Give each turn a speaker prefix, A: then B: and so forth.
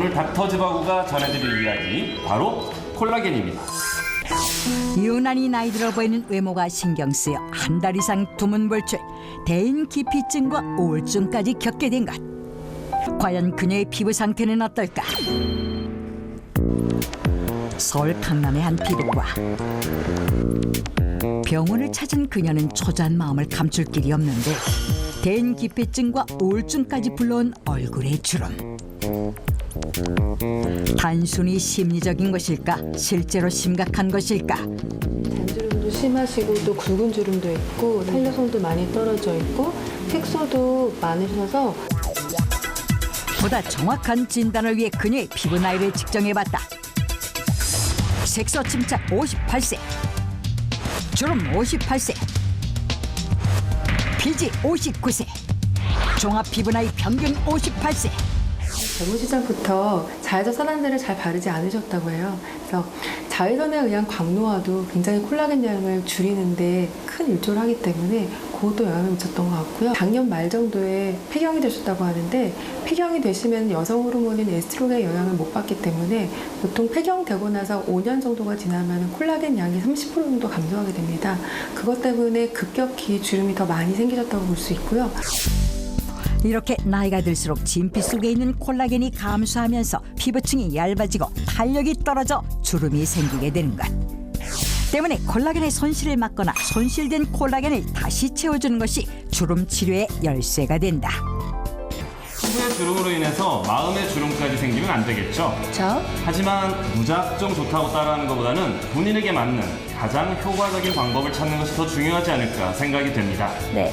A: 오늘 닥터즈바구가 전해드릴 이야기 바로 콜라겐입니다.
B: 유난히 나이 들어 보이는 외모가 신경 쓰여 한 달 이상 두문불출, 대인 기피증과 우울증까지 겪게 된 것. 과연 그녀의 피부 상태는 어떨까? 서울 강남의 한 피부과 병원을 찾은 그녀는 초조한 마음을 감출 길이 없는데 대인 기피증과 우울증까지 불러온 얼굴의 주름. 단순히 심리적인 것일까? 실제로 심각한 것일까?
C: 잔주름도 심하시고 또 굵은 주름도 있고 탄력성도 많이 떨어져 있고 색소도 많으셔서
B: 보다 정확한 진단을 위해 그녀의 피부 나이를 측정해봤다. 색소 침착 58세, 주름 58세, 피지 59세, 종합 피부 나이 평균 58세.
C: 젊은 시절부터 자외선 선한제를 잘 바르지 않으셨다고 해요. 그래서 자외선에 의한 광노화도 굉장히 콜라겐 양을 줄이는데 큰 일조를 하기 때문에 그것도 영향을 미쳤던 것 같고요. 작년 말 정도에 폐경이 되셨다고 하는데 폐경이 되시면 여성 호르몬인 에스트로겐의 영향을 못 받기 때문에 보통 폐경되고 나서 5년 정도가 지나면 콜라겐 양이 30% 정도 감소하게 됩니다. 그것 때문에 급격히 주름이 더 많이 생기셨다고 볼 수 있고요.
B: 이렇게 나이가 들수록 진피 속에 있는 콜라겐이 감소하면서 피부층이 얇아지고 탄력이 떨어져 주름이 생기게 되는 것. 때문에 콜라겐의 손실을 막거나 손실된 콜라겐을 다시 채워주는 것이 주름 치료의 열쇠가 된다.
A: 피부의 주름으로 인해서 마음의 주름까지 생기면 안 되겠죠.
C: 그렇죠?
A: 하지만 무작정 좋다고 따라하는 것보다는 본인에게 맞는 가장 효과적인 방법을 찾는 것이 더 중요하지 않을까 생각이 됩니다.
B: 네.